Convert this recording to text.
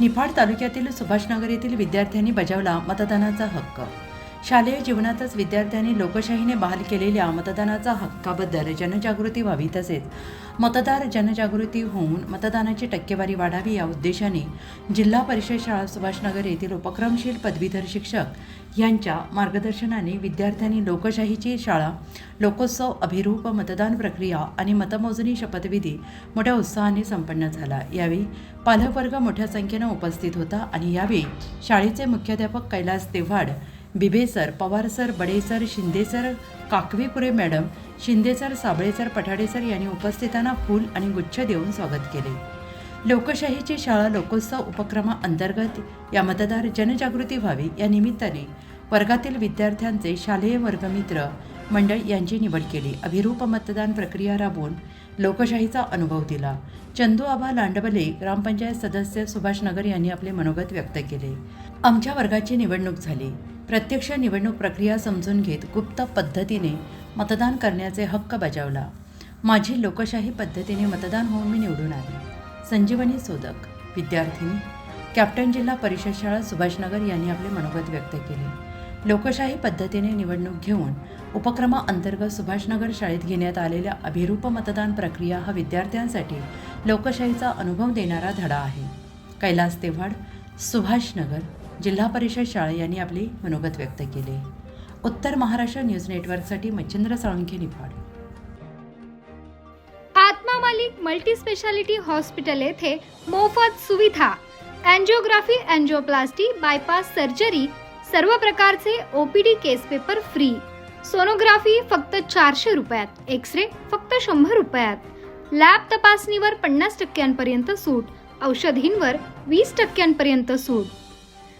निफाड तालुक्यातील सुभाषनगर येथील विद्यार्थ्यांनी बजावला मतदानाचा हक्क. शालेय जीवनातच विद्यार्थ्यांनी लोकशाहीने बहाल केलेल्या मतदानाचा हक्काबद्दल जनजागृती व्हावी तसेच मतदार जनजागृती होऊन मतदानाची टक्केवारी वाढावी या उद्देशाने जिल्हा परिषद शाळा सुभाषनगर येथील उपक्रमशील पदवीधर शिक्षक यांच्या मार्गदर्शनाने विद्यार्थ्यांनी लोकशाहीची शाळा लोकोत्सव अभिरूप मतदान प्रक्रिया आणि मतमोजणी शपथविधी मोठ्या उत्साहाने संपन्न झाला. यावेळी पालकवर्ग मोठ्या संख्येनं उपस्थित होता आणि यावेळी शाळेचे मुख्याध्यापक Kailas Tevhad Bibe sir Pawar sir Bade sir Shinde sir Kakvipure madam Shinde sir Sable sir Pathade sir यांनी उपस्थितांना फूल आणि गुच्छ देऊन स्वागत केले. लोकशाहीची शाळा लोकोत्सव उपक्रमाअंतर्गत या मतदार जनजागृती व्हावी या निमित्ताने वर्गातील विद्यार्थ्यांचे शालेय वर्गमित्र मंडळ यांची निवड केली. अभिरूप मतदान प्रक्रिया राबवून लोकशाहीचा अनुभव दिला. चंदू आबा लांडबले ग्रामपंचायत सदस्य सुभाष नगर यांनी आपले मनोगत व्यक्त केले. आमच्या वर्गाची निवडणूक झाली. प्रत्यक्ष निवडणूक प्रक्रिया समजून घेत गुप्त पद्धतीने मतदान करण्याचे हक्क बजावला. माझी लोकशाही पद्धतीने मतदान होऊन मी निवडून आले. संजीवनी सोदक विद्यार्थिनी कॅप्टन जिल्हा परिषद शाळा सुभाषनगर यांनी आपले मनोगत व्यक्त केले. लोकशाही पद्धतीने निवडणूक घेऊन उपक्रमाअंतर्गत सुभाषनगर शाळेत घेण्यात आलेल्या अभिरूप मतदान प्रक्रिया हा विद्यार्थ्यांसाठी लोकशाहीचा अनुभव देणारा धडा आहे. कैलास तेव्हाड सुभाषनगर. जिल्हा परिषद शाळे यांनी आपले मनोगत व्यक्त केले. उत्तर महाराष्ट्र न्यूज नेटवर्कसाठी Machhindra Salunkhe Niphad. Atma Malik multi speciality hospital येथे मोफत सुविधा. अँजिओग्राफी अँजिओप्लास्टी बायपास सर्जरी सर्व प्रकारचे OPD case paper free. Sonography फक्त चारशे रुपयात एक्स रे फक्त शंभर रुपयात. लॅब तपासणीवर पन्नास टक्क्यांपर्यंत सूट औषधींवर वीस टक्क्यांपर्यंत सूट.